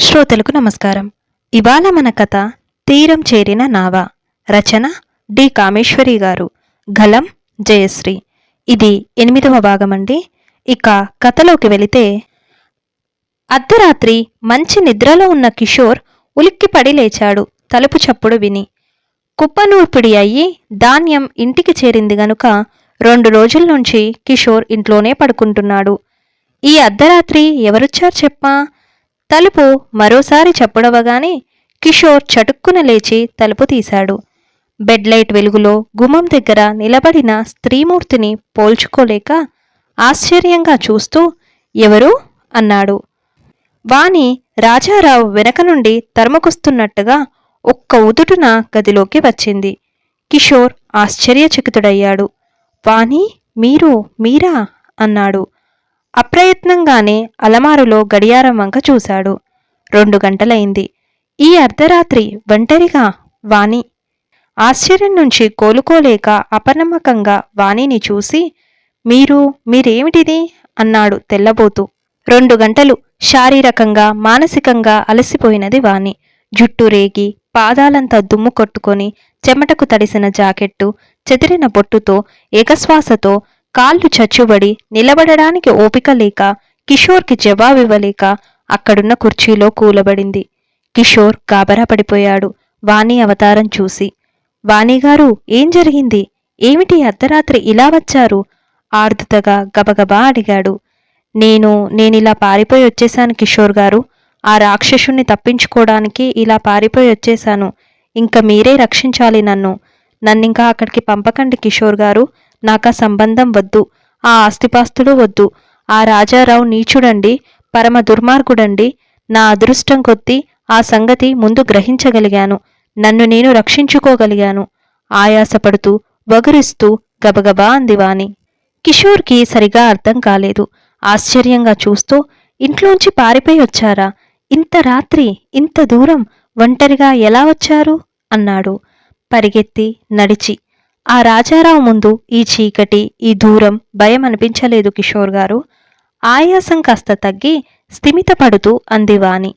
శ్రోతలకు నమస్కారం. ఇవాళ మన కథ తీరం చేరిన నావ. రచన డి. కామేశ్వరి గారు. గలం జయశ్రీ. ఇది ఎనిమిదవ భాగమండి. ఇక కథలోకి వెళితే అర్ధరాత్రి మంచి నిద్రలో ఉన్న కిషోర్ ఉలిక్కిపడి లేచాడు తలుపు చప్పుడు విని. కుప్పనూర్పిడి అయ్యి ధాన్యం ఇంటికి చేరింది గనుక రెండు రోజుల నుంచి కిషోర్ ఇంట్లోనే పడుకుంటున్నాడు. ఈ అర్ధరాత్రి ఎవరొచ్చారు చెప్పా? తలుపు మరోసారి చప్పుడవగానే కిషోర్ చటుక్కున లేచి తలుపు తీశాడు. బెడ్ లైట్ వెలుగులో గుమ్మం దగ్గర నిలబడిన స్త్రీమూర్తిని పోల్చుకోలేక ఆశ్చర్యంగా చూస్తూ ఎవరు? అన్నాడు. వాణి రాజారావు వెనక నుండి తరుముకొస్తున్నట్టుగా ఒక్క ఉదుటున గదిలోకి వచ్చింది. కిషోర్ ఆశ్చర్యచకితుడయ్యాడు. వాణి మీరు మీరా? అన్నాడు. అప్రయత్నంగానే అలమారులో గడియారం వంక చూశాడు. రెండు గంటలైంది. ఈ అర్ధరాత్రి ఒంటరిగా వాణి ఆశ్చర్యం నుంచి కోలుకోలేక అపనమ్మకంగా వాణిని చూసి మీరు మీరేమిటిది? అన్నాడు తెల్లబోతూ. రెండు గంటలు శారీరకంగా మానసికంగా అలసిపోయినది వాణి. జుట్టు రేగి పాదాలంతా దుమ్ము కొట్టుకొని చెమటకు తడిసిన జాకెట్టు చెదిరిన బొట్టుతో ఏకశ్వాసతో కాళ్ళు చచ్చుబడి నిలబడడానికి ఓపిక లేక కిషోర్కి జవాబివ్వలేక అక్కడున్న కుర్చీలో కూలబడింది. కిషోర్ గాబరా పడిపోయాడు వాణి అవతారం చూసి. వాణిగారు ఏం జరిగింది? ఏమిటి అర్ధరాత్రి ఇలా వచ్చారు? ఆర్దుతగా గబగబా అడిగాడు. నేను నేనిలా పారిపోయి వచ్చేశాను కిషోర్ గారు. ఆ రాక్షసుణ్ణి తప్పించుకోవడానికి ఇలా పారిపోయి వచ్చేశాను. ఇంక మీరే రక్షించాలి నన్ను. నన్నింకా అక్కడికి పంపకండి కిషోర్ గారు. నాకు ఆ సంబంధం వద్దు. ఆ ఆస్తిపాస్తులు వద్దు. ఆ రాజారావు నీచుడండి పరమ దుర్మార్గుడండి. నా అదృష్టం కొద్దీ ఆ సంగతి ముందు గ్రహించగలిగాను. నన్ను నేను రక్షించుకోగలిగాను. ఆయాసపడుతూ వగురిస్తూ గబగబా అంది వాణి కిషోర్కి సరిగా అర్థం కాలేదు. ఆశ్చర్యంగా చూస్తూ ఇంట్లోంచి పారిపోయి వచ్చారా? ఇంత రాత్రి ఇంత దూరం ఒంటరిగా ఎలా వచ్చారు? అన్నాడు. పరిగెత్తి నడిచి ఆ రాజారావు ముందు ఈ చీకటి ఈ దూరం భయం అనిపించలేదు కిషోర్ గారు. ఆయాసం కాస్త తగ్గి స్థిమితపడుతూ అంది వాణి.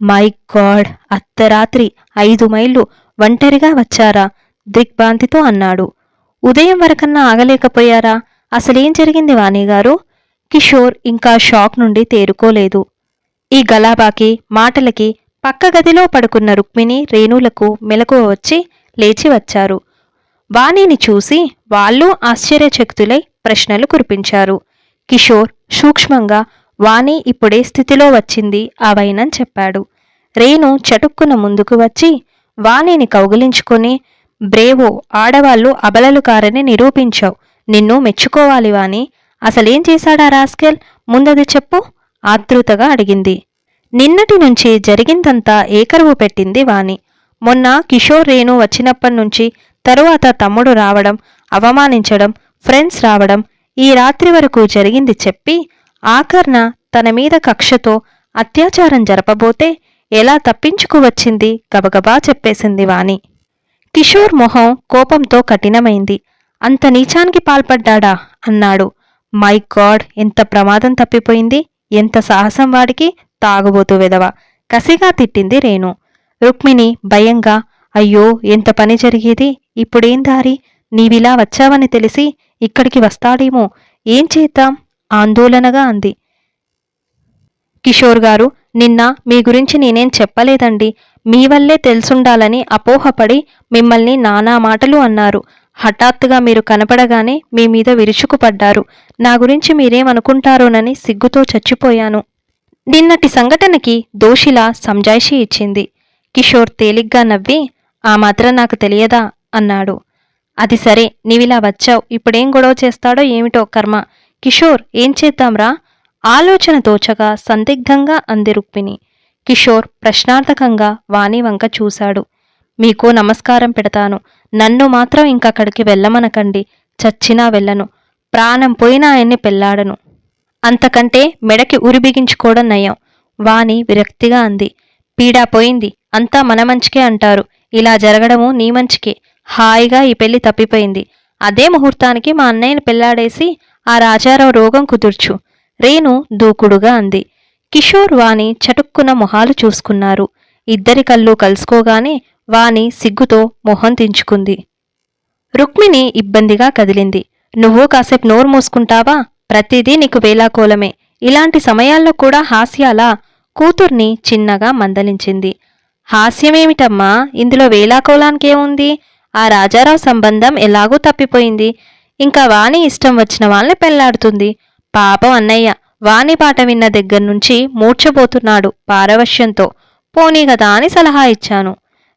మై గాడ్ అర్ధరాత్రి ఐదు మైళ్ళు ఒంటరిగా వచ్చారా? దిగ్భ్రాంతితో అన్నాడు. ఉదయం వరకన్నా ఆగలేకపోయారా? అసలేం జరిగింది వాణిగారు కిషోర్ ఇంకా షాక్ నుండి తేరుకోలేదు. ఈ గలాబాకి మాటలకి పక్క గదిలో పడుకున్న రుక్మిణి రేణులకు మెలకువ వచ్చి లేచి వచ్చారు. వాణిని చూసి వాళ్ళు ఆశ్చర్యచకితులై ప్రశ్నలు కురిపించారు. కిషోర్ సూక్ష్మంగా వాణి ఇప్పుడే స్థితిలో వచ్చింది అవైనని చెప్పాడు. రేణు చటుక్కున ముందుకు వచ్చి వాణిని కౌగిలించుకొని బ్రేవో ఆడవాళ్ళు అబలలు కారని నిరూపించావు. నిన్ను మెచ్చుకోవాలి వాణి. అసలేం చేశాడా రాస్కెల్? ముందది చెప్పు. ఆతృతగా అడిగింది. నిన్నటి నుంచి జరిగిందంతా ఏకరువు పెట్టింది వాణి. మొన్న కిషోర్ రేణు వచ్చినప్పటి నుంచి తరువాత తమ్ముడు రావడం అవమానించడం ఫ్రెండ్స్ రావడం ఈ రాత్రి వరకు జరిగింది చెప్పి ఆకర్ణ తన మీద కక్షతో అత్యాచారం జరపబోతే ఎలా తప్పించుకు వచ్చింది గబగబా చెప్పేసింది వాణి. కిషోర్ మొహం కోపంతో కఠినమైంది. అంత నీచానికి పాల్పడ్డాడా? అన్నాడు. మై గాడ్ ఎంత ప్రమాదం తప్పిపోయింది. ఎంత సాహసం వాడికి తాగుబోతు వెదవ కసిగా తిట్టింది రేణు. రుక్మిణి భయంగా అయ్యో ఎంత పని జరిగేది? ఇప్పుడేం దారి? నీవిలా వచ్చావని తెలిసి ఇక్కడికి వస్తాడేమో. ఏం చేద్దాం? ఆందోళనగా అంది. కిషోర్ గారు నిన్న మీ గురించి నేనేం చెప్పలేదండి. మీ వల్లే తెలుసుండాలని అపోహపడి మిమ్మల్ని నానా మాటలు అన్నారు. హఠాత్తుగా మీరు కనపడగానే మీ మీద విరుచుకుపడ్డారు. నా గురించి మీరేమనుకుంటారోనని సిగ్గుతో చచ్చిపోయాను. నిన్నటి సంఘటనకి దోషిలా సంజాయిషి ఇచ్చింది. కిషోర్ తేలిగ్గా నవ్వి ఆ మాత్రం నాకు తెలియదా? అన్నాడు. అది సరే నీవిలా వచ్చావు. ఇప్పుడేం గొడవ చేస్తాడో ఏమిటో కర్మ. కిషోర్ ఏం చేద్దాంరా? ఆలోచన తోచగా సందిగ్ధంగా అంది రుక్మిణి. కిషోర్ ప్రశ్నార్థకంగా వాణి వంక చూశాడు. మీకు నమస్కారం పెడతాను. నన్ను మాత్రం ఇంకక్కడికి వెళ్ళమనకండి. చచ్చినా వెళ్ళను. ప్రాణం పోయినా ఆయన్ని పెళ్ళాడను. అంతకంటే మెడకి ఉరి బిగించుకోవడం నయం. వాణి విరక్తిగా అంది. పీడా పోయింది. అంతా మన మంచికే అంటారు. ఇలా జరగడము నీ మంచికే. హాయిగా ఈ పెళ్ళి తప్పిపోయింది. అదే ముహూర్తానికి మా అన్నయ్యని పెళ్ళాడేసి ఆ రాజారావు రోగం కుదుర్చు. రేణు దూకుడుగా అంది. కిషోర్ వాణి చటుక్కున మొహాలు చూసుకున్నారు. ఇద్దరి కళ్ళు కలుసుకోగానే వాణి సిగ్గుతో మొహం దించుకుంది రుక్మిణి ఇబ్బందిగా కదిలింది. నువ్వు కాసేపు నోరు మూసుకుంటావా? ప్రతిదీ నీకు వేలాకోలమే ఇలాంటి సమయాల్లో కూడా హాస్యాలా కూతుర్ని చిన్నగా మందలించింది. హాస్యమేమిటమ్మా? ఇందులో వేలాకోలానికేముంది ఆ రాజారావు సంబంధం ఎలాగూ తప్పిపోయింది. ఇంకా వాణి ఇష్టం వచ్చిన వాళ్ళని పెళ్ళాడుతుంది. పాపం అన్నయ్య వాణి పాట విన్న దగ్గర నుంచి మూర్చబోతున్నాడు పారవశ్యంతో. పోనీ కదా అని సలహా ఇచ్చాను.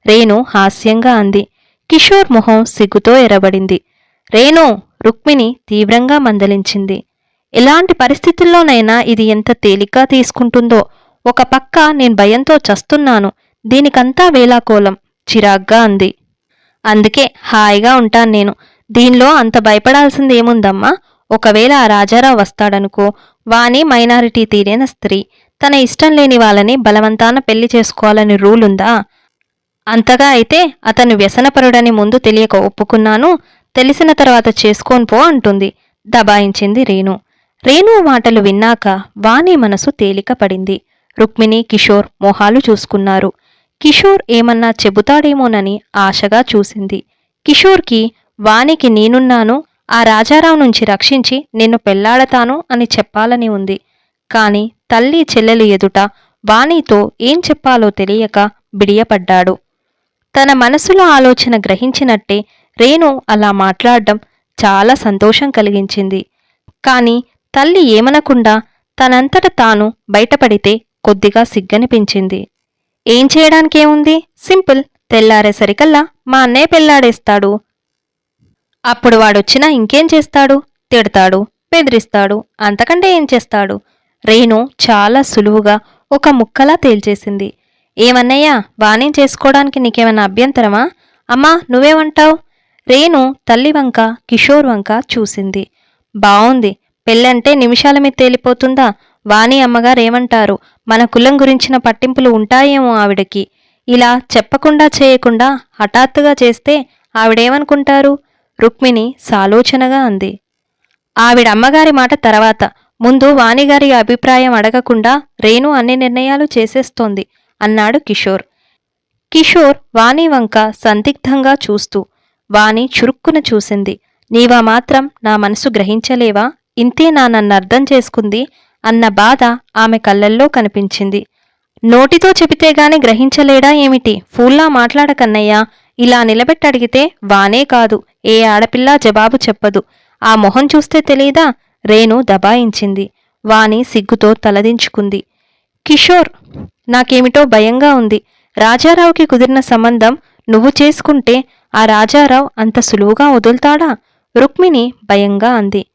రేణు హాస్యంగా అంది. కిషోర్ మొహం సిగ్గుతో ఎరబడింది రేణు రుక్మిణి తీవ్రంగా మందలించింది. ఎలాంటి పరిస్థితుల్లోనైనా ఇది ఎంత తేలిగ్గా తీసుకుంటుందో. ఒక పక్క నేను భయంతో చస్తున్నాను. దీనికంతా వేలాకోలం చిరాగ్గా అంది. అందుకే హాయిగా ఉంటాను నేను. దీనిలో అంత భయపడాల్సింది ఏముందమ్మా? ఒకవేళ ఆ రాజారావు వస్తాడనుకో వాణి మైనారిటీ తీరిన స్త్రీ. తన ఇష్టం లేని వాళ్ళని బలవంతాన పెళ్ళి చేసుకోవాలని రూల్ ఉందా అంతగా అయితే అతను వ్యసనపరుడని ముందు తెలియక ఒప్పుకున్నాను. తెలిసిన తర్వాత చేసుకోని పో అంటుంది. దబాయించింది రేణు. రేణు మాటలు విన్నాక వాణి మనసు తేలిక పడింది రుక్మిణి కిషోర్ మొహాలు చూసుకున్నారు. కిషోర్ ఏమన్నా చెబుతాడేమోనని ఆశగా చూసింది. కిషోర్కి వానికి నేనున్నాను ఆ రాజారావు నుంచి రక్షించి నిన్ను పెళ్ళాడతాను అని చెప్పాలని ఉంది. కాని తల్లి చెల్లెలు ఎదుట వాణితో ఏం చెప్పాలో తెలియక బిడియపడ్డాడు. తన మనసులో ఆలోచన గ్రహించినట్టే రేణు అలా మాట్లాడడం చాలా సంతోషం కలిగించింది. కాని తల్లి ఏమనకుండా తనంతట తాను బయటపడితే కొద్దిగా సిగ్గనిపించింది. ఏం చేయడానికేముంది? సింపుల్. తెల్లారేసరికల్లా మా అన్నయ్య పెళ్ళాడేస్తాడు. అప్పుడు వాడొచ్చినా ఇంకేం చేస్తాడు? తిడతాడు బెదిరిస్తాడు అంతకంటే ఏం చేస్తాడు? రేణు చాలా సులువుగా ఒక ముక్కలా తేల్చేసింది. ఏమన్నయ్యా వాణ్ణి చేసుకోవడానికి నీకేమైనా అభ్యంతరమా? అమ్మా నువ్వేమంటావు? రేణు తల్లి వంక కిషోర్ వంక చూసింది. బావుంది. పెళ్ళంటే నిమిషాల మీద తేలిపోతుందా? వాణి అమ్మగారేమంటారు మన కులం గురించిన పట్టింపులు ఉంటాయేమో ఆవిడకి. ఇలా చెప్పకుండా చేయకుండా హఠాత్తుగా చేస్తే ఆవిడేమనుకుంటారు? రుక్మిణి సాలోచనగా అంది. ఆవిడ అమ్మగారి మాట తర్వాత ముందు వాణిగారి అభిప్రాయం అడగకుండా రేణు అన్ని నిర్ణయాలు చేసేస్తోంది అన్నాడు కిషోర్. కిషోర్ వాణి వంక సందిగ్ధంగా చూస్తూ వాణి చురుక్కున చూసింది. నీవా మాత్రం నా మనసు గ్రహించలేవా? ఇంతే నా నన్ను అర్థం చేసుకుంది అన్న బాధ ఆమె కళ్ళల్లో కనిపించింది. నోటితో చెబితే గాని గ్రహించలేడా ఏమిటి? ఫూల్లా మాట్లాడకన్నయ్యా. ఇలా నిలబెట్టడిగితే వానే కాదు. ఏ ఆడపిల్ల జవాబు చెప్పదు. ఆ మొహం చూస్తే తెలీదా? రేణు దబాయించింది. వాణి సిగ్గుతో తలదించుకుంది. కిషోర్ నాకేమిటో భయంగా ఉంది. రాజారావుకి కుదిరిన సంబంధం నువ్వు చేసుకుంటే ఆ రాజారావు అంత సులువుగా వదులుతాడా? రుక్మిణి భయంగా అంది.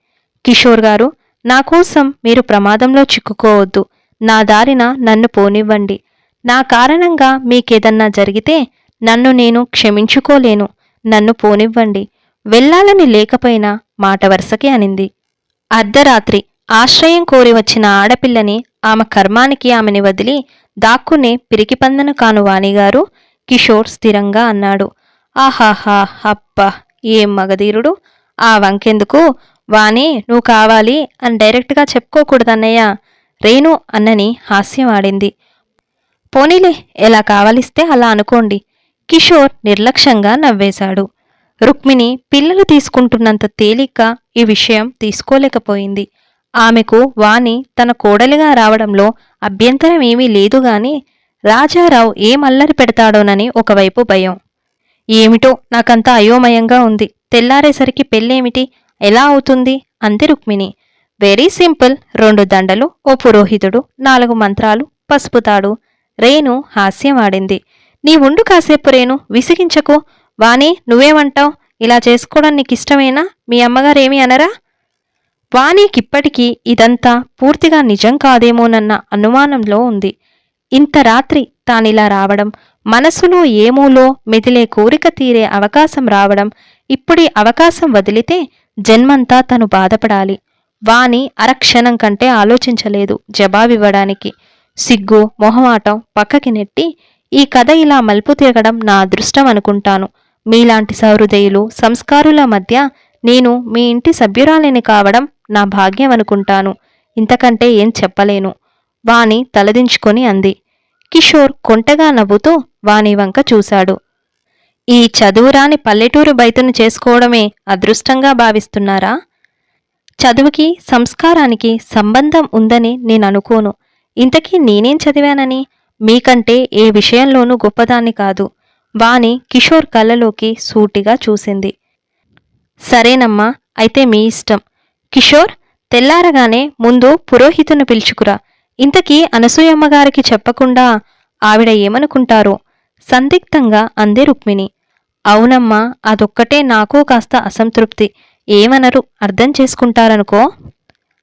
కిషోర్ గారు నా కోసం మీరు ప్రమాదంలో చిక్కుకోవద్దు. నా దారిన నన్ను పోనివ్వండి. నా కారణంగా మీకేదన్నా జరిగితే నన్ను నేను క్షమించుకోలేను. నన్ను పోనివ్వండి. వెళ్ళాలని లేకపోయినా మాట వరుసకి అనింది. అర్ధరాత్రి ఆశ్రయం కోరి వచ్చిన ఆడపిల్లని ఆమె కర్మానికి ఆమెని వదిలి దాక్కునే పిరికిపందన కాను వాణిగారు కిషోర్ స్థిరంగా అన్నాడు. ఆహాహా అప్ప ఏం మగధీరుడు? ఆ వంకెందుకు? వాణి నువ్వు కావాలి అని డైరెక్ట్గా చెప్పుకోకూడదన్నయ్య రేణు అన్నని హాస్యం ఆడింది. పోనీలే ఎలా కావలిస్తే అలా అనుకోండి కిషోర్ నిర్లక్ష్యంగా నవ్వేశాడు. రుక్మిణి పిల్లలు తీసుకుంటున్నంత తేలిక ఈ విషయం తీసుకోలేకపోయింది. ఆమెకు వాణి తన కోడలిగా రావడంలో అభ్యంతరం ఏమీ లేదు గాని రాజారావు ఏం అల్లరి పెడతాడోనని ఒకవైపు భయం. ఏమిటో నాకంతా అయోమయంగా ఉంది. తెల్లారేసరికి పెళ్ళేమిటి? ఎలా అవుతుంది? అంది రుక్మిణి. వెరీ సింపుల్ రెండు దండలు ఓ పురోహితుడు నాలుగు మంత్రాలు పసుపుతాడు రేణు రేణు హాస్యమాడింది. నీ ఉండు కాసేపు రేణు విసిగించకు. వాణి నువ్వేమంటావు? ఇలా చేసుకోవడం నీకు ఇష్టమేనా మీ అమ్మగారేమి అనరా? వాణికిప్పటికీ ఇదంతా పూర్తిగా నిజం కాదేమోనన్న అనుమానంలో ఉంది. ఇంత రాత్రి తానిలా రావడం మనసులో ఏమూలో మెదిలే కోరిక తీరే అవకాశం రావడం ఇప్పుడీ అవకాశం వదిలితే జన్మంతా తను బాధపడాలి. వాణి అరక్షణం కంటే ఆలోచించలేదు జవాబివ్వడానికి సిగ్గు మొహమాటం పక్కకి నెట్టి ఈ కథ ఇలా మలుపు తిరగడం నా అదృష్టం అనుకుంటాను. మీలాంటి సహృదయులు సంస్కారుల మధ్య నేను మీ ఇంటి సభ్యురాలిని కావడం నా భాగ్యం అనుకుంటాను. ఇంతకంటే ఏం చెప్పలేను. వాణి తలదించుకొని అంది. కిషోర్ కొంటగా నవ్వుతూ వాణి వంక చూశాడు. ఈ చదువురాని పల్లెటూరు బయతును చేసుకోవడమే అదృష్టంగా భావిస్తున్నారా? చదువుకి సంస్కారానికి సంబంధం ఉందని నేను అనుకోను. ఇంతకీ నేనేం చదివానని? మీకంటే ఏ విషయంలోనూ గొప్పదాన్ని కాదు. వాణి కిషోర్ కళ్ళలోకి సూటిగా చూసింది. సరేనమ్మా అయితే మీ ఇష్టం. కిషోర్ తెల్లారగానే ముందు పురోహితుని పిలుచుకురా. ఇంతకీ అనసూయమ్మగారికి చెప్పకుండా ఆవిడ ఏమనుకుంటారో? సందిగ్ధంగా అంది రుక్మిణి. అవునమ్మా అదొక్కటే నాకు కాస్త అసంతృప్తి. ఏమనరు? అర్థం చేసుకుంటారనుకో.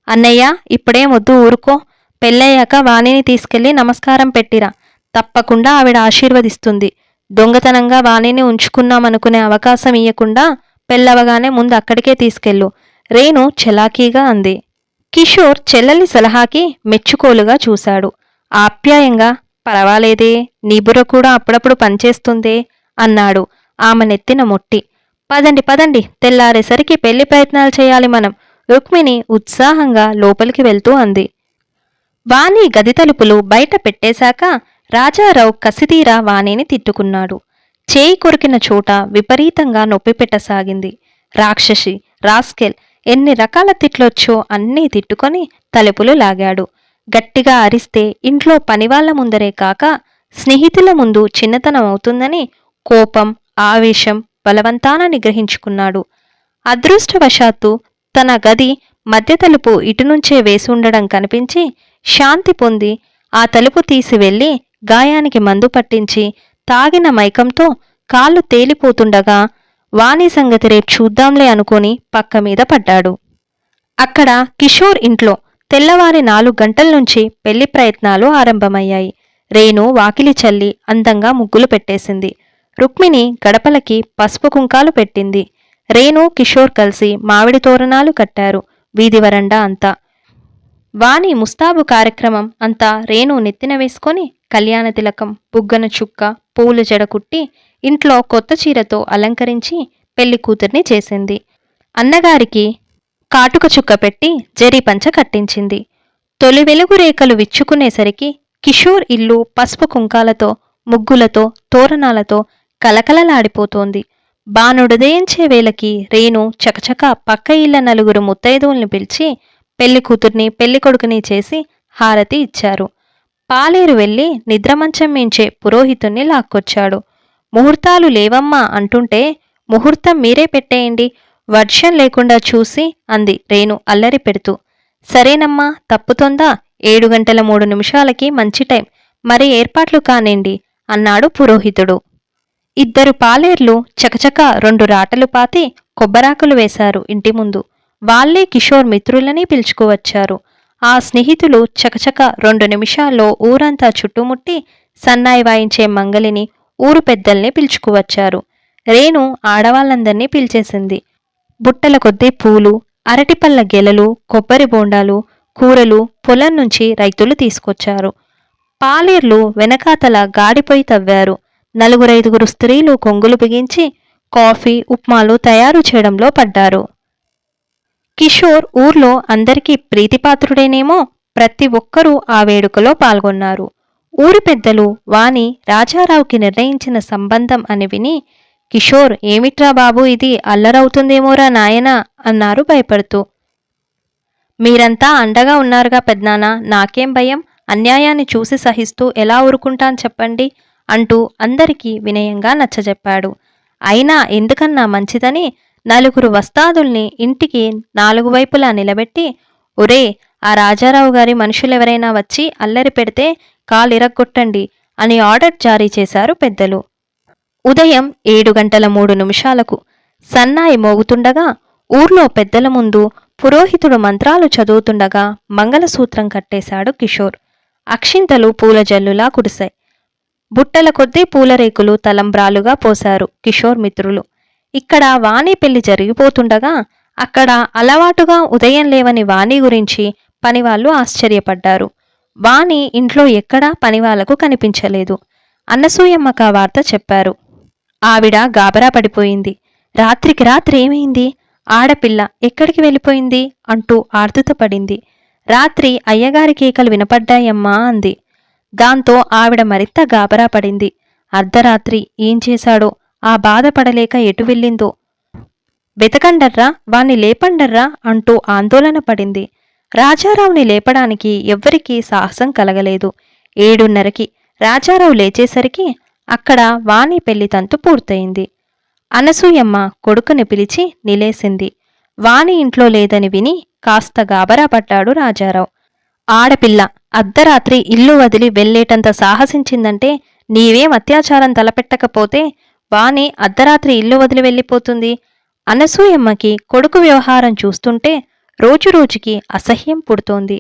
అన్నయ్య ఇప్పుడే వద్దు ఊరుకో. పెళ్ళయ్యాక వాణిని తీసుకెళ్ళి నమస్కారం పెట్టిరా. తప్పకుండా ఆవిడ ఆశీర్వదిస్తుంది. దొంగతనంగా వాణిని ఉంచుకున్నామనుకునే అవకాశం ఇయ్యకుండా పెళ్ళవగానే ముందు అక్కడికే తీసుకెళ్ళు. రేణు చలాకీగా అంది. కిషోర్ చెల్లెలి సలహాకి మెచ్చుకోలుగా చూశాడు. ఆప్యాయంగా పర్వాలేదే నీ బుర్ర కూడా అప్పుడప్పుడు పనిచేస్తుందే అన్నాడు ఆమె నెత్తిన మొట్టి. పదండి పదండి తెల్లారేసరికి పెళ్ళి ప్రయత్నాలు చేయాలి మనం రుక్మిణి ఉత్సాహంగా లోపలికి వెళ్తూ అంది. వాణి గది తలుపులు బయట పెట్టేశాక రాజారావు కసితీరా వాణిని తిట్టుకున్నాడు. చేయి కొరికిన చోట విపరీతంగా నొప్పి పెట్టసాగింది. రాక్షసి రాస్కెల్ ఎన్ని రకాల తిట్లొచ్చో అన్నీ తిట్టుకొని తలుపులు లాగాడు. గట్టిగా అరిస్తే ఇంట్లో పనివాళ్ళ ముందరే కాక స్నేహితుల ముందు చిన్నతనం అవుతుందని కోపం ఆవేశం బలవంతాన నిగ్రహించుకున్నాడు. అదృష్టవశాత్తు తన గది మధ్య తలుపు ఇటునుంచే వేసి ఉండడం కనిపించి శాంతి పొంది ఆ తలుపు తీసి వెళ్ళి గాయానికి మందు పట్టించి తాగిన మైకంతో కాళ్ళు తేలిపోతుండగా వాణి సంగతి రేపు చూద్దాంలే అనుకుని పక్క మీద పడ్డాడు. అక్కడ కిషోర్ ఇంట్లో తెల్లవారి నాలుగు గంటల నుంచి పెళ్ళి ప్రయత్నాలు ఆరంభమయ్యాయి. రేణు వాకిలి చల్లి అందంగా ముగ్గులు పెట్టేసింది. రుక్మిణి గడపలకి పసుపు కుంకాలు పెట్టింది. రేణు కిషోర్ కలిసి మామిడి తోరణాలు కట్టారు. వీధి వరండా అంతా. వాణి ముస్తాబు కార్యక్రమం అంతా రేణు నెత్తిన వేసుకొని కళ్యాణ తిలకం బుగ్గన చుక్క పూలు జడ కుట్టి ఇంట్లో కొత్త చీరతో అలంకరించి పెళ్ళి కూతుర్ని చేసింది. అన్నగారికి కాటుక చుక్క పెట్టి జరీపంచ కట్టించింది. తొలి వెలుగు రేఖలు విచ్చుకునేసరికి కిషోర్ ఇల్లు పసుపు కుంకాలతో ముగ్గులతో తోరణాలతో కలకలలాడిపోతోంది. బానుడుదయించే వేళకి రేణు చకచక పక్క ఇళ్ళ నలుగురు ముత్తైదువుల్ని పిలిచి పెళ్ళి కూతుర్ని పెళ్ళి కొడుకుని చేసి హారతి ఇచ్చారు. పాలేరు వెళ్ళి నిద్రమంచం మించే పురోహితుణ్ణి లాక్కొచ్చాడు. ముహూర్తాలు లేవమ్మా అంటుంటే ముహూర్తం మీరే పెట్టేయండి. వర్షం లేకుండా చూసి అంది రేణు అల్లరి పెడుతూ. సరేనమ్మా తప్పుతోందా? ఏడు గంటల మూడు నిమిషాలకి మంచి టైం. మరి ఏర్పాట్లు కానేండి అన్నాడు పురోహితుడు. ఇద్దరు పాలేర్లు చకచక రెండు రాటలు పాతి కొబ్బరాకులు వేశారు ఇంటి ముందు. వాళ్ళే కిషోర్ మిత్రులని పిలుచుకువచ్చారు. ఆ స్నేహితులు చకచక రెండు నిమిషాల్లో ఊరంతా చుట్టుముట్టి సన్నాయి వాయించే మంగలిని ఊరు పెద్దల్ని పిలుచుకువచ్చారు. రేణు ఆడవాళ్ళందర్నీ పిలిచేసింది. బుట్టల కొద్దీ పూలు అరటిపళ్ళ గెలలు కొబ్బరి బోండాలు కూరలు పొలం నుంచి రైతులు తీసుకొచ్చారు. పాలేర్లు వెనకాతల గాడిపోయి తవ్వారు. నలుగురైదుగురు స్త్రీలు కొంగులు బిగించి కాఫీ ఉప్మాలు తయారు చేయడంలో పడ్డారు. కిషోర్ ఊర్లో అందరికీ ప్రీతిపాత్రుడేనేమో ప్రతి ఒక్కరూ ఆ వేడుకలో పాల్గొన్నారు. ఊరి పెద్దలు వాణి రాజారావుకి నిర్ణయించిన సంబంధం అని విని కిషోర్ ఏమిట్రా బాబు ఇది? అల్లరవుతుందేమోరా నాయనా? అన్నారు భయపడుతూ. మీరంతా అండగా ఉన్నారుగా పెద్నాన్న నాకేం భయం? అన్యాయాన్ని చూసి సహిస్తూ ఎలా ఊరుకుంటాను చెప్పండి? అంటూ అందరికీ వినయంగా నచ్చజెప్పాడు. అయినా ఎందుకన్నా మంచిదని? నలుగురు వస్తాదుల్ని ఇంటికి నాలుగు వైపులా నిలబెట్టి ఒరే ఆ రాజారావు గారి మనుషులెవరైనా వచ్చి అల్లరి పెడితే కాలిరగ్గొట్టండి అని ఆర్డర్ జారీ చేశారు పెద్దలు. ఉదయం ఏడు గంటల మూడు నిమిషాలకు సన్నాయి మోగుతుండగా ఊర్లో పెద్దల ముందు పురోహితుడు మంత్రాలు చదువుతుండగా మంగళసూత్రం కట్టేశాడు కిషోర్. అక్షింతలు పూల జల్లులా కురిశాయి. బుట్టల కొద్దీ పూలరేకులు తలంబ్రాలుగా పోశారు కిషోర్ మిత్రులు. ఇక్కడ వాణి పెళ్ళి జరిగిపోతుండగా అక్కడ అలవాటుగా ఉదయం లేవని వాణి గురించి పనివాళ్ళు ఆశ్చర్యపడ్డారు. వాణి ఇంట్లో ఎక్కడా పనివాళ్ళకు కనిపించలేదు. అన్నసూయమ్మక వార్త చెప్పారు. ఆవిడ గాబరా పడిపోయింది. రాత్రికి రాత్రి ఏమైంది? ఆడపిల్ల ఎక్కడికి వెళ్ళిపోయింది? అంటూ ఆర్దుత పడింది. రాత్రి అయ్యగారి కేకలు వినపడ్డాయమ్మా అంది. దాంతో ఆవిడ మరింత గాబరా పడింది. అర్ధరాత్రి ఏం చేశాడో ఆ బాధపడలేక ఎటు వెళ్ళిందో. వెతకండర్రా వాణ్ణి లేపండర్రా అంటూ ఆందోళన పడింది. రాజారావుని లేపడానికి ఎవ్వరికీ సాహసం కలగలేదు. ఏడున్నరకి రాజారావు లేచేసరికి అక్కడ వాణి పెళ్ళి తంతు పూర్తయింది. అనసూయమ్మ కొడుకుని పిలిచి నిలేసింది. వాణి ఇంట్లో లేదని విని కాస్త గాబరా పడ్డాడు రాజారావు. ఆడపిల్ల అర్ధరాత్రి ఇల్లు వదిలి వెళ్ళేటంత సాహసించిందంటే నీవేం అత్యాచారం తలపెట్టకపోతే వాణి అర్ధరాత్రి ఇల్లు వదిలి వెళ్ళిపోతుంది. అనసూయమ్మకి కొడుకు వ్యవహారం చూస్తుంటే రోజురోజుకి అసహ్యం పుడుతోంది.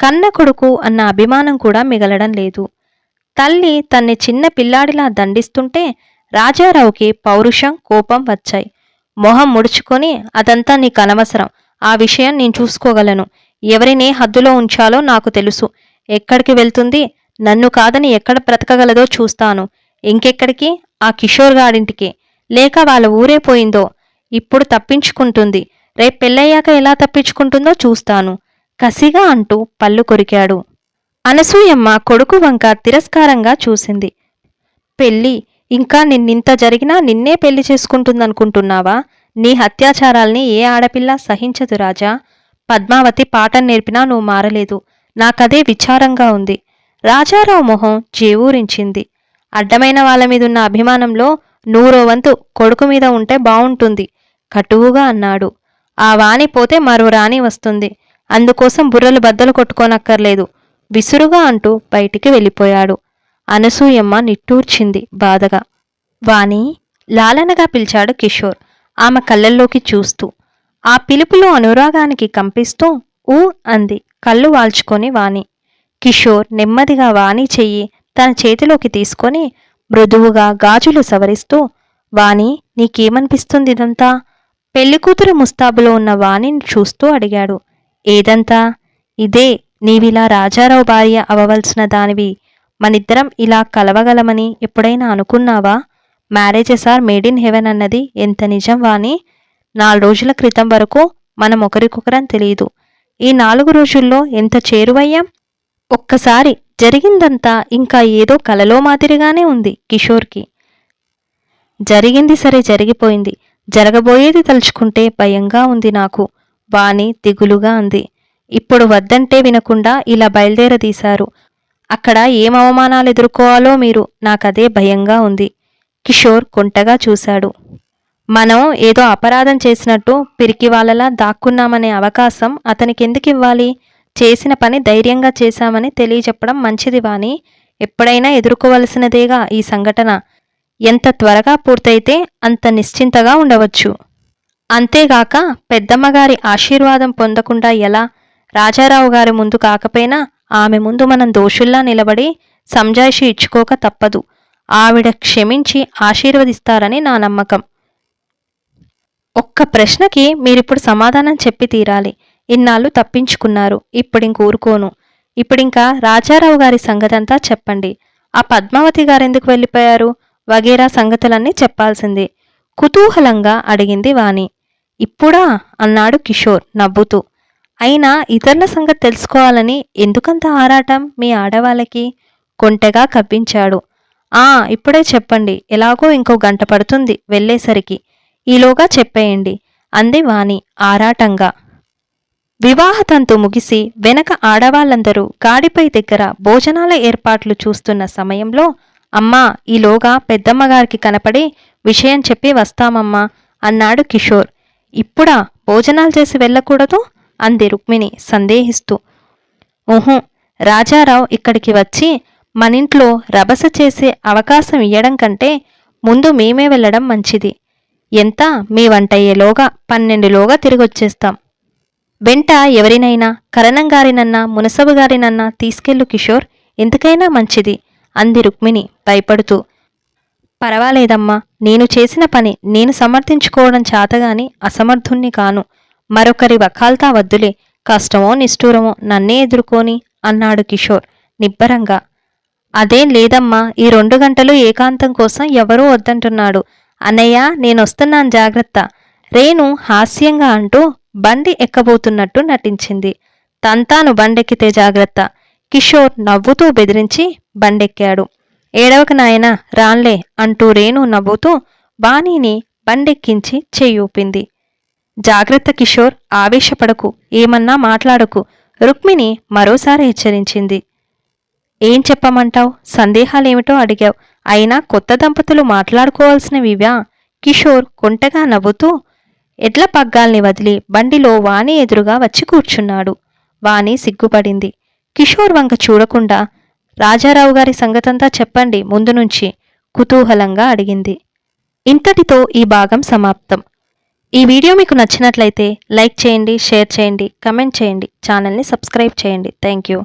కన్న కొడుకు అన్న అభిమానం కూడా మిగలడం లేదు. తల్లి తన్ని చిన్న పిల్లాడిలా దండిస్తుంటే రాజారావుకి పౌరుషం కోపం వచ్చాయి. మొహం ముడుచుకొని అదంతా నీకు అనవసరం. ఆ విషయం నేను చూసుకోగలను. ఎవరినే హద్దులో ఉంచాలో నాకు తెలుసు. ఎక్కడికి వెళ్తుంది? నన్ను కాదని ఎక్కడ బ్రతకగలదో చూస్తాను. ఇంకెక్కడికి? ఆ కిషోర్ గారింటికి లేక వాళ్ళ ఊరే పోయిందో? ఇప్పుడు తప్పించుకుంటుంది. రేపు పెళ్ళయ్యాక ఎలా తప్పించుకుంటుందో చూస్తాను. కసిగా అంటూ పళ్ళు కొరికాడు. అనసూయమ్మ కొడుకు వంక తిరస్కారంగా చూసింది. పెళ్ళి ఇంకా నిన్నింత జరిగినా నిన్నే పెళ్ళి చేసుకుంటుందనుకుంటున్నావా? నీ అత్యాచారాల్ని ఏ ఆడపిల్ల సహించదు రాజా. పద్మావతి పాఠం నేర్పినా నువ్వు మారలేదు. నాకదే విచారంగా ఉంది. రాజారావు మొహం జీవూరించింది. అడ్డమైన వాళ్ళ మీదున్న అభిమానంలో నూరో వంతు కొడుకు మీద ఉంటే బావుంటుంది కటువుగా అన్నాడు. ఆ వాణి పోతే మరో రాణి వస్తుంది. అందుకోసం బుర్రలు బద్దలు కొట్టుకోనక్కర్లేదు. విసురుగా అంటూ బయటికి వెళ్ళిపోయాడు. అనసూయమ్మ నిట్టూర్చింది బాధగా. వాణి లాలనగా పిలిచాడు కిషోర్. ఆమె కళ్ళల్లోకి చూస్తూ ఆ పిలుపులో అనురాగానికి కంపిస్తూ ఊ అంది. కళ్ళు వాల్చుకొని వాణి కిషోర్ నెమ్మదిగా వాణి చెయ్యి. తన చేతిలోకి తీసుకొని మృదువుగా గాజులు సవరిస్తూ వాణి నీకేమనిపిస్తుంది ఇదంతా? పెళ్ళికూతురు ముస్తాబులో ఉన్న వాణిని చూస్తూ అడిగాడు. ఏదంతా? ఇదే నీవిలా రాజారావు భార్య అవవలసిన దానివి. మనిద్దరం ఇలా కలవగలమని ఎప్పుడైనా అనుకున్నావా? Marriages are made in heaven అన్నది ఎంత నిజం వాణి? నాలుగు రోజుల క్రితం వరకు మనం ఒకరికొకరం తెలియదు ఈ నాలుగు రోజుల్లో ఎంత చేరువయ్యాం? ఒక్కసారి జరిగిందంతా ఇంకా ఏదో కలలో మాదిరిగానే ఉంది కిషోర్కి. జరిగింది సరే జరిగిపోయింది. జరగబోయేది తలుచుకుంటే భయంగా ఉంది నాకు. వాణి దిగులుగా అంది. ఇప్పుడు వద్దంటే వినకుండా ఇలా బయలుదేరదీశారు. అక్కడ ఏం అవమానాలు ఎదుర్కోవాలో మీరు నాకదే భయంగా ఉంది. కిషోర్ కొంటగా చూశాడు. మనం ఏదో అపరాధం చేసినట్టు పిరికి వాళ్ళలా దాక్కున్నామనే అవకాశం అతనికెందుకు ఇవ్వాలి చేసిన పని ధైర్యంగా చేశామని తెలియజెప్పడం మంచిది వాని ఎప్పుడైనా ఎదుర్కోవలసినదేగా ఈ సంఘటన. ఎంత త్వరగా పూర్తయితే అంత నిశ్చింతగా ఉండవచ్చు. అంతేగాక పెద్దమ్మగారి ఆశీర్వాదం పొందకుండా ఎలా? రాజారావు గారి ముందు కాకపోయినా ఆమె ముందు మనం దోషుల్లా నిలబడి సంజాయిషి ఇచ్చుకోక తప్పదు. ఆవిడ క్షమించి ఆశీర్వదిస్తారని నా నమ్మకం. ఒక్క ప్రశ్నకి మీరిప్పుడు సమాధానం చెప్పి తీరాలి. ఇన్నాళ్ళు తప్పించుకున్నారు. ఇప్పుడింక ఊరుకోను. ఇప్పుడింకా రాజారావు గారి సంగతంతా చెప్పండి. ఆ పద్మావతి గారెందుకు వెళ్ళిపోయారు? వగేరా సంగతులన్నీ చెప్పాల్సిందే. కుతూహలంగా అడిగింది వాణి. ఇప్పుడా? అన్నాడు కిషోర్ నవ్వుతూ. అయినా ఇతరుల సంగతి తెలుసుకోవాలని ఎందుకంత ఆరాటం మీ ఆడవాళ్ళకి? కొంటెగా కప్పించాడు. ఆ ఇప్పుడే చెప్పండి. ఎలాగో ఇంకో గంట పడుతుంది వెళ్ళేసరికి. ఈలోగా చెప్పేయండి. అంది వాణి ఆరాటంగా. వివాహతంతు ముగిసి వెనక ఆడవాళ్ళందరూ గాడిపై దగ్గర భోజనాల ఏర్పాట్లు చూస్తున్న సమయంలో అమ్మా ఈలోగా పెద్దమ్మగారికి కనపడి విషయం చెప్పి వస్తామమ్మా అన్నాడు కిషోర్. ఇప్పుడా? భోజనాలు చేసి వెళ్ళకూడదు? అంది రుక్మిణి సందేహిస్తూ. ఊహు రాజారావు ఇక్కడికి వచ్చి మనింట్లో రభస చేసే అవకాశం ఇయ్యడం కంటే ముందు మేమే వెళ్ళడం మంచిది. ఎంత? మీ వంటయ్యేలోగా పన్నెండులోగా తిరిగొచ్చేస్తాం. వెంట ఎవరినైనా కరణం గారినన్నా మునసబు గారినన్నా తీసుకెళ్ళు కిషోర్ ఎందుకైనా మంచిది అంది రుక్మిణి భయపడుతూ. పర్వాలేదమ్మా నేను చేసిన పని నేను సమర్థించుకోవడం చేతగాని అసమర్థుణ్ణి కాను. మరొకరి వకాల్తా వద్దులే కష్టమో నిష్ఠూరమో నన్నే ఎదుర్కొని అన్నాడు కిషోర్ నిబ్బరంగా. అదేం లేదమ్మా ఈ రెండు గంటలు ఏకాంతం కోసం ఎవరూ వద్దంటున్నాడు. అన్నయ్య నేనొస్తున్నాను జాగ్రత్త. రేణు హాస్యంగా అంటూ బండి ఎక్కబోతున్నట్టు నటించింది. తంతాను బండెక్కితే జాగ్రత్త. కిషోర్ నవ్వుతూ బెదిరించి బండెక్కాడు. ఏడవక నాయన రాన్లే అంటూ రేణు నవ్వుతూ బాణీని బండెక్కించి చెయ్యూపింది జాగ్రత్త కిషోర్ ఆవేశపడకు ఏమన్నా మాట్లాడకు రుక్మిణి మరోసారి హెచ్చరించింది. ఏం చెప్పమంటావు? సందేహాలేమిటో అడిగావు. అయినా కొత్త దంపతులు మాట్లాడుకోవాల్సినవివ్యా కిషోర్ కొంటగా నవ్వుతూ ఎడ్ల పగ్గాల్ని వదిలి బండిలో వాణి ఎదురుగా వచ్చి కూర్చున్నాడు. వాణి సిగ్గుపడింది. కిషోర్ వంక చూడకుండా రాజారావు గారి సంగతంతా చెప్పండి ముందు నుంచి కుతూహలంగా అడిగింది. ఇంతటితో ఈ భాగం సమాప్తం. ఈ వీడియో మీకు నచ్చినట్లయితే లైక్ చేయండి షేర్ చేయండి కమెంట్ చేయండి ఛానల్ని సబ్స్క్రైబ్ చేయండి. Thank you